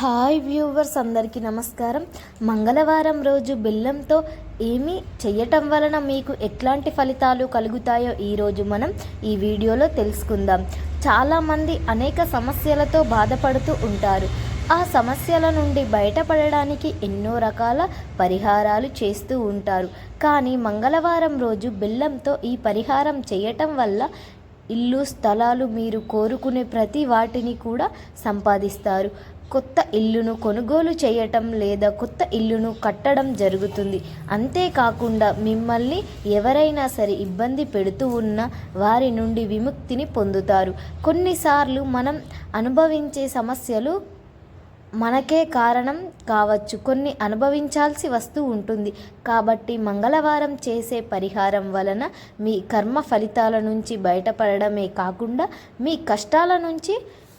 Hi viewers అందరికీ నమస్కారం. మంగళవారం రోజు బెల్లంతో ఏమి చేయటం వలన మీకు ఎట్లాంటి ఫలితాలు కలుగుతాయో ఈరోజు మనం ఈ వీడియోలో తెలుసుకుందాం. చాలామంది అనేక సమస్యలతో బాధపడుతూ ఉంటారు. ఆ సమస్యల నుండి బయటపడడానికి ఎన్నో రకాల పరిహారాలు చేస్తూ ఉంటారు. కానీ మంగళవారం రోజు బెల్లంతో ఈ పరిహారం చేయటం వల్ల ఇల్లు స్థలాలు మీరు కోరుకునే ప్రతి వాటిని కూడా సంపాదిస్తారు. కొత్త ఇల్లును కొనుగోలు చేయటం లేదా కొత్త ఇల్లును కట్టడం జరుగుతుంది. అంతేకాకుండా మిమ్మల్ని ఎవరైనా సరే ఇబ్బంది పెడుతూ ఉన్న వారి నుండి విముక్తిని పొందుతారు. కొన్నిసార్లు మనం అనుభవించే సమస్యలు మనకే కారణం కావచ్చు. కొన్ని అనుభవించాల్సి వస్తూ ఉంటుంది. కాబట్టి మంగళవారం చేసే పరిహారం వలన మీ కర్మ ఫలితాల నుంచి బయటపడడమే కాకుండా మీ కష్టాల నుంచి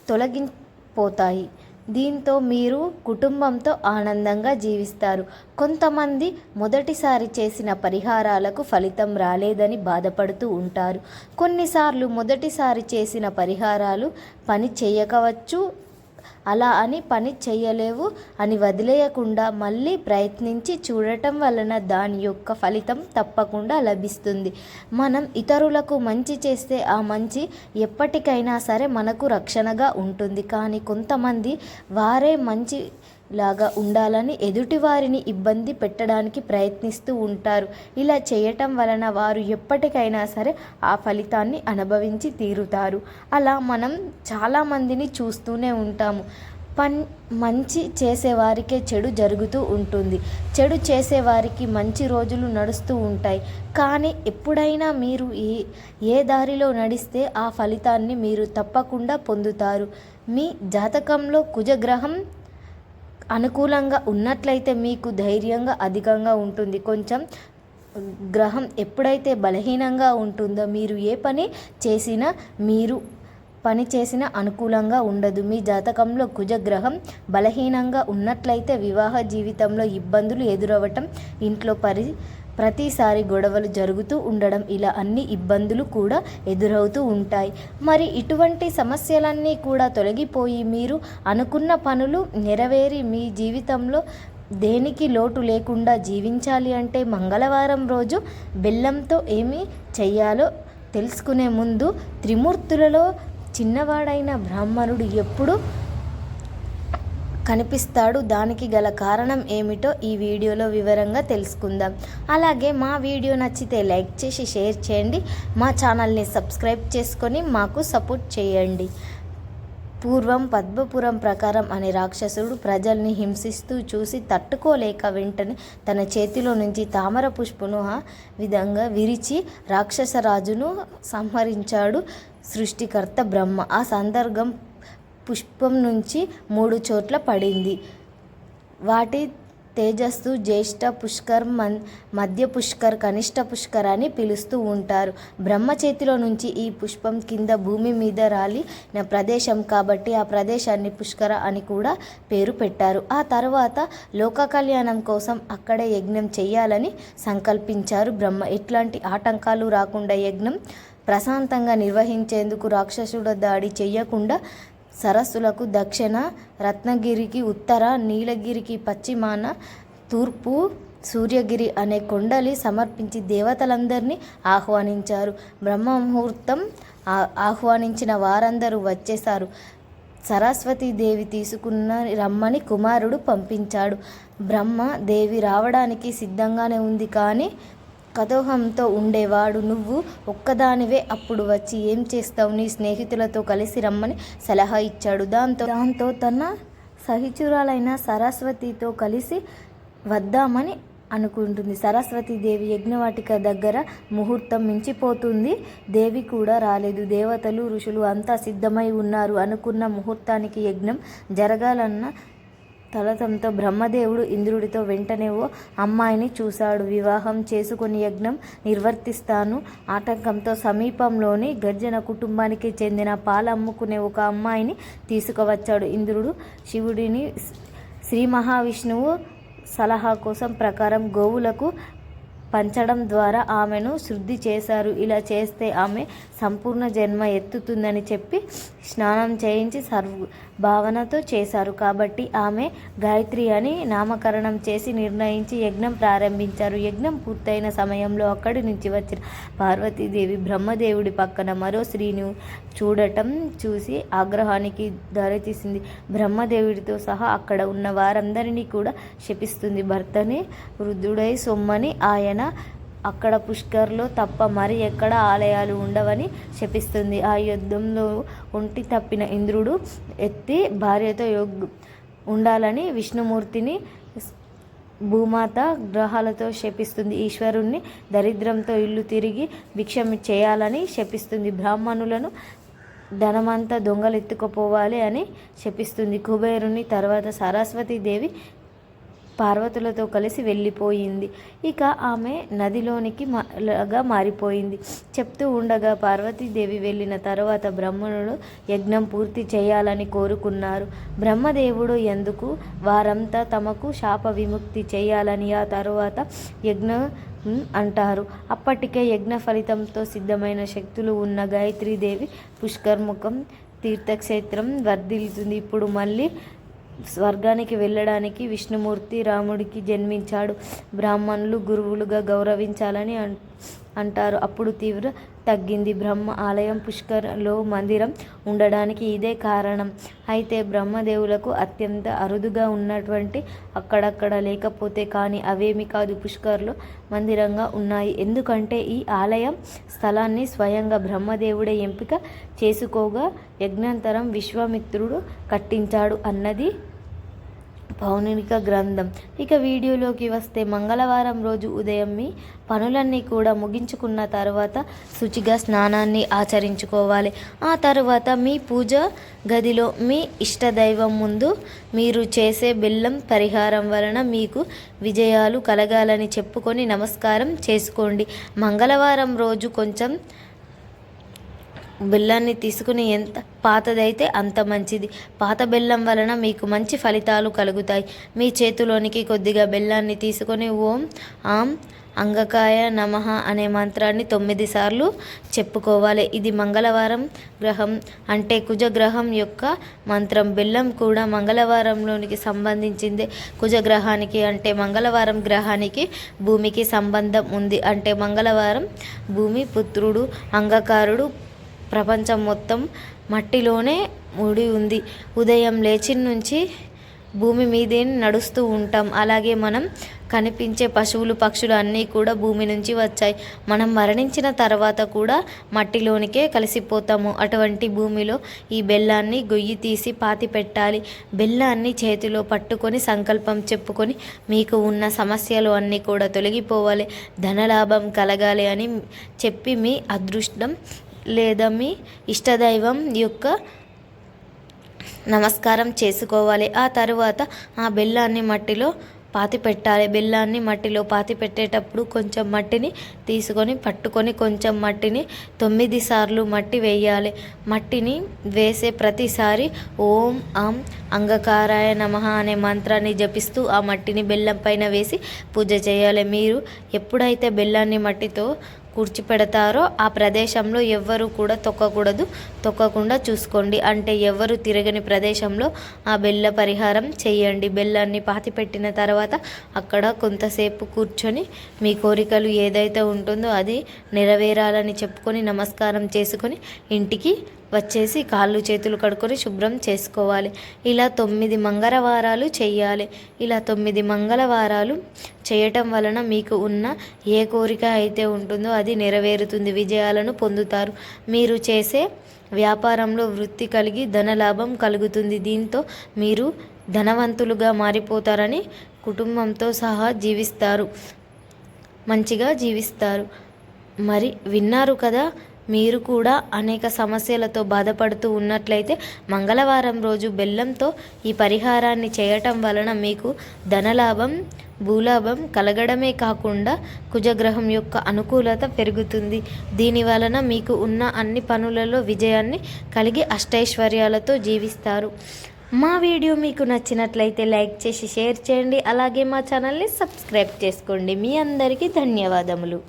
తొలగిపోతాయి. దీంతో మీరు కుటుంబంతో ఆనందంగా జీవిస్తారు. కొంతమంది మొదటిసారి చేసిన పరిహారాలకు ఫలితం రాలేదని బాధపడుతూ ఉంటారు. కొన్నిసార్లు మొదటిసారి చేసిన పరిహారాలు పని చేయకవచ్చు అలా అని పని చేయలేవు అని వదిలేయకుండా మళ్ళీ ప్రయత్నించి చూడటం వలన దాని యొక్క ఫలితం తప్పకుండా లభిస్తుంది. మనం ఇతరులకు మంచి చేస్తే ఆ మంచి ఎప్పటికైనా సరే మనకు రక్షణగా ఉంటుంది. కానీ కొంతమంది వారే మంచి లాగా ఉండాలని ఎదుటివారిని ఇబ్బంది పెట్టడానికి ప్రయత్నిస్తూ ఉంటారు. ఇలా చేయటం వలన వారు ఎప్పటికైనా సరే ఆ ఫలితాన్ని అనుభవించి తీరుతారు. అలా మనం చాలామందిని చూస్తూనే ఉంటాము. పన్ మంచి చేసేవారికే చెడు జరుగుతూ ఉంటుంది. చెడు చేసేవారికి మంచి రోజులు నడుస్తూ ఉంటాయి. కానీ ఎప్పుడైనా మీరు ఏ ఏ దారిలో నడిస్తే ఆ ఫలితాన్ని మీరు తప్పకుండా పొందుతారు. మీ జాతకంలో కుజగ్రహం అనుకూలంగా ఉన్నట్లయితే మీకు ధైర్యంగా అధికంగా ఉంటుంది. కొంచెం గ్రహం ఎప్పుడైతే బలహీనంగా ఉంటుందో మీరు ఏ పని చేసినా మీరు పని చేసిన అనుకూలంగా ఉండదు. మీ జాతకంలో కుజగ్రహం బలహీనంగా ఉన్నట్లయితే వివాహ జీవితంలో ఇబ్బందులు ఎదురవ్వటం ఇంట్లో పరి ప్రతిసారి గొడవలు జరుగుతూ ఉండడం ఇలా అన్ని ఇబ్బందులు కూడా ఎదురవుతూ ఉంటాయి. మరి ఇటువంటి సమస్యలన్నీ కూడా తొలగిపోయి మీరు అనుకున్న పనులు నెరవేరి మీ జీవితంలో దేనికి లోటు లేకుండా జీవించాలి అంటే మంగళవారం రోజు బెల్లంతో ఏమి చెయ్యాలో తెలుసుకునే ముందు త్రిమూర్తులలో చిన్నవాడైన బ్రాహ్మణుడు ఎప్పుడు కనిపిస్తాడు. దానికి గల కారణం ఏమిటో ఈ వీడియోలో వివరంగా తెలుసుకుందాం. అలాగే మా వీడియో నచ్చితే లైక్ చేసి షేర్ చేయండి. మా ఛానల్ని సబ్స్క్రైబ్ చేసుకొని మాకు సపోర్ట్ చేయండి. పూర్వం పద్మపురం ప్రకారం అనే రాక్షసుడు ప్రజల్ని హింసిస్తూ చూసి తట్టుకోలేక వెంటనే తన చేతిలో నుంచి తామర పుష్పను విధంగా విరిచి రాక్షసరాజును సంహరించాడు సృష్టికర్త బ్రహ్మ. ఆ సందర్భం పుష్పం నుంచి మూడు చోట్ల పడింది. వాటి తేజస్సు జ్యేష్ఠ పుష్కర్ మన్ మధ్య పుష్కర్ కనిష్ట పుష్కర్ అని పిలుస్తూ ఉంటారు. బ్రహ్మ చేతిలో నుంచి ఈ పుష్పం కింద భూమి మీద రాలిన ప్రదేశం కాబట్టి ఆ ప్రదేశాన్ని పుష్కర అని కూడా పేరు పెట్టారు. ఆ తర్వాత లోక కళ్యాణం కోసం అక్కడే యజ్ఞం చేయాలని సంకల్పించారు బ్రహ్మ. ఎట్లాంటి ఆటంకాలు రాకుండా యజ్ఞం ప్రశాంతంగా నిర్వహించేందుకు రాక్షసుడ దాడి చేయకుండా సరస్సులకు దక్షిణ రత్నగిరికి ఉత్తర నీలగిరికి పశ్చిమాన తూర్పు సూర్యగిరి అనే కొండలి సమర్పించి దేవతలందరినీ ఆహ్వానించారు. బ్రహ్మ ముహూర్తం ఆహ్వానించిన వారందరూ వచ్చేశారు. సరస్వతీదేవి తీసుకున్న రమ్మని కుమారుడు పంపించాడు. బ్రహ్మ దేవి రావడానికి సిద్ధంగానే ఉంది కానీ కదోహంతో ఉండేవాడు నువ్వు. ఒక్కదానివే అప్పుడు వచ్చి ఏం చేస్తావు? నీ స్నేహితులతో కలిసి రమ్మని సలహా ఇచ్చాడు. దాంతో దాంతో తన సహిచురాలైన సరస్వతితో కలిసి వద్దామని అనుకుంటుంది. సరస్వతీదేవి యజ్ఞవాటిక దగ్గర ముహూర్తం మించిపోతుంది. దేవి కూడా రాలేదు. దేవతలు ఋషులు అంతా సిద్ధమై ఉన్నారు. అనుకున్న ముహూర్తానికి యజ్ఞం జరగాలన్న తలతంతో బ్రహ్మదేవుడు ఇంద్రుడితో వెంటనే ఓ అమ్మాయిని చూశాడు. వివాహం చేసుకుని యజ్ఞం నిర్వర్తిస్తాను. ఆటంకంతో సమీపంలోని గర్జన కుటుంబానికి చెందిన పాలమ్ముకునే ఒక అమ్మాయిని తీసుకువచ్చాడు. ఇంద్రుడు శివుడిని శ్రీ మహావిష్ణువు సలహా కోసం ప్రకారం గోవులకు పంచడం ద్వారా ఆమెను శుద్ధి చేశారు. ఇలా చేస్తే ఆమె సంపూర్ణ జన్మ ఎత్తుతుందని చెప్పి స్నానం చేయించి సర్వ భావనతో చేశారు. కాబట్టి ఆమె గాయత్రి అని నామకరణం చేసి నిర్ణయించి యజ్ఞం ప్రారంభించారు. యజ్ఞం పూర్తయిన సమయంలో అక్కడి నుంచి వచ్చిన పార్వతీదేవి బ్రహ్మదేవుడి పక్కన మరో స్త్రీని చూడటం చూసి ఆగ్రహానికి దారితీసింది. బ్రహ్మదేవుడితో సహా అక్కడ ఉన్న వారందరినీ కూడా శపిస్తుంది. భర్తని వృద్ధుడై సొమ్మని ఆయన అక్కడ పుష్కర్లో తప్ప మరి ఎక్కడ ఆలయాలు ఉండవని శపిస్తుంది. ఆ యుద్ధంలో ఒంటి తప్పిన ఇంద్రుడు ఎత్తి భార్యతో యోగ్ ఉండాలని విష్ణుమూర్తిని భూమాత గ్రహాలతో శపిస్తుంది. ఈశ్వరుణ్ణి దరిద్రంతో ఇల్లు తిరిగి భిక్షం చేయాలని శపిస్తుంది. బ్రాహ్మణులను ధనమంతా దొంగలెత్తుకుపోవాలి అని శపిస్తుంది. కుబేరుని తర్వాత సరస్వతీదేవి పార్వతులతో కలిసి వెళ్ళిపోయింది. ఇక ఆమె నదిలోనికి లాగా మారిపోయింది. చెప్తూ ఉండగా పార్వతీదేవి వెళ్ళిన తర్వాత బ్రహ్మణుడు యజ్ఞం పూర్తి చేయాలని కోరుకున్నారు. బ్రహ్మదేవుడు ఎందుకు వారంతా తమకు శాప విముక్తి చేయాలని ఆ తరువాత యజ్ఞ అంటారు. అప్పటికే యజ్ఞ ఫలితంతో సిద్ధమైన శక్తులు ఉన్న గాయత్రీదేవి పుష్కర్ముఖం తీర్థక్షేత్రం వర్ధిల్లుతుంది. ఇప్పుడు మళ్ళీ స్వర్గానికి వెళ్ళడానికి విష్ణుమూర్తి రాముడికి జన్మించాడు. బ్రాహ్మణులు గురువులుగా గౌరవించాలని అంటారు. అప్పుడు తీవ్ర తగ్గింది. బ్రహ్మ ఆలయం పుష్కర్లో మందిరం ఉండడానికి ఇదే కారణం. అయితే బ్రహ్మదేవులకు అత్యంత అరుదుగా ఉన్నటువంటి అక్కడక్కడ లేకపోతే కానీ అవేమి కాదు. పుష్కర్లో మందిరంగా ఉన్నాయి. ఎందుకంటే ఈ ఆలయం స్థలాన్ని స్వయంగా బ్రహ్మదేవుడే ఎంపిక చేసుకోగా యజ్ఞాంతరం విశ్వామిత్రుడు కట్టించాడు అన్నది పౌనిక గ్రంథం. ఇక వీడియోలోకి వస్తే మంగళవారం రోజు ఉదయం మీ పనులన్నీ కూడా ముగించుకున్న తర్వాత శుచిగా స్నానాన్ని ఆచరించుకోవాలి. ఆ తర్వాత మీ పూజ గదిలో మీ ఇష్టదైవం ముందు మీరు చేసే బెల్లం పరిహారం వలన మీకు విజయాలు కలగాలని చెప్పుకొని నమస్కారం చేసుకోండి. మంగళవారం రోజు కొంచెం బెల్లాన్ని తీసుకుని ఎంత పాతదైతే అంత మంచిది. పాత బెల్లం వలన మీకు మంచి ఫలితాలు కలుగుతాయి. మీ చేతిలోనికి కొద్దిగా బెల్లాన్ని తీసుకొని ఓం ఆం అంగకాయ నమ అనే మంత్రాన్ని తొమ్మిది సార్లు చెప్పుకోవాలి. ఇది మంగళవారం గ్రహం అంటే కుజగ్రహం యొక్క మంత్రం. బెల్లం కూడా మంగళవారంలోనికి సంబంధించింది. కుజగ్రహానికి అంటే మంగళవారం గ్రహానికి భూమికి సంబంధం ఉంది. అంటే మంగళవారం భూమి పుత్రుడు అంగకారుడు ప్రపంచం మొత్తం మట్టిలోనే ముడి ఉంది. ఉదయం లేచి నుంచి భూమి మీదే నడుస్తూ ఉంటాం. అలాగే మనం కనిపించే పశువులు పక్షులు అన్నీ కూడా భూమి నుంచి వచ్చాయి. మనం మరణించిన తర్వాత కూడా మట్టిలోనికే కలిసిపోతాము. అటువంటి భూమిలో ఈ బెల్లాన్ని గొయ్యి తీసి పాతి పెట్టాలి. బెల్లాన్ని చేతిలో పట్టుకొని సంకల్పం చెప్పుకొని మీకు ఉన్న సమస్యలు అన్నీ కూడా తొలగిపోవాలి. ధనలాభం కలగాలి అని చెప్పి మీ అదృష్టం లేదా మీ ఇష్టదైవం యొక్క నమస్కారం చేసుకోవాలి. ఆ తరువాత ఆ బెల్లాన్ని మట్టిలో పాతి పెట్టాలి బెల్లాన్ని మట్టిలో పాతి పెట్టేటప్పుడు కొంచెం మట్టిని తీసుకొని పట్టుకొని కొంచెం మట్టిని తొమ్మిది సార్లు మట్టి వేయాలి. మట్టిని వేసే ప్రతిసారి ఓం ఆం అంగకారాయ నమ అనే మంత్రాన్ని జపిస్తూ ఆ మట్టిని బెల్లం పైన వేసి పూజ చేయాలి. మీరు ఎప్పుడైతే బెల్లాన్ని మట్టితో కూర్చిపెడతారో ఆ ప్రదేశంలో ఎవ్వరు కూడా తొక్కకూడదు. తొక్కకుండా చూసుకోండి. అంటే ఎవరు తిరగని ప్రదేశంలో ఆ బెల్ల పరిహారం చేయండి. బెల్లాన్ని పాతిపెట్టిన తర్వాత అక్కడ కొంతసేపు కూర్చొని మీ కోరికలు ఏదైతే ఉంటుందో అది నెరవేరాలని చెప్పుకొని నమస్కారం చేసుకొని ఇంటికి వచ్చేసి కాళ్ళు చేతులు కడుక్కొని శుభ్రం చేసుకోవాలి. ఇలా తొమ్మిది మంగళవారాలు చేయాలి. ఇలా తొమ్మిది మంగళవారాలు చేయటం వలన మీకు ఉన్న ఏ కోరిక అయితే ఉంటుందో అది నెరవేరుతుంది. విజయాలను పొందుతారు. మీరు చేసే వ్యాపారంలో వృత్తి కలిగి ధనలాభం కలుగుతుంది. దీంతో మీరు ధనవంతులుగా మారిపోతారని కుటుంబంతో సహా జీవిస్తారు. మంచిగా జీవిస్తారు. మరి విన్నారు కదా మీరు కూడా అనేక సమస్యలతో బాధపడుతూ ఉన్నట్లయితే మంగళవారం రోజు బెల్లంతో ఈ పరిహారాన్ని చేయటం వలన మీకు ధనలాభం భూలాభం కలగడమే కాకుండా కుజగ్రహం యొక్క అనుకూలత పెరుగుతుంది. దీని వలన మీకు ఉన్న అన్ని పనులలో విజయాన్ని కలిగి అష్టైశ్వర్యాలతో జీవిస్తారు. మా వీడియో మీకు నచ్చినట్లయితే లైక్ చేసి షేర్ చేయండి. అలాగే మా ఛానల్ని సబ్స్క్రైబ్ చేసుకోండి. మీ అందరికీ ధన్యవాదములు.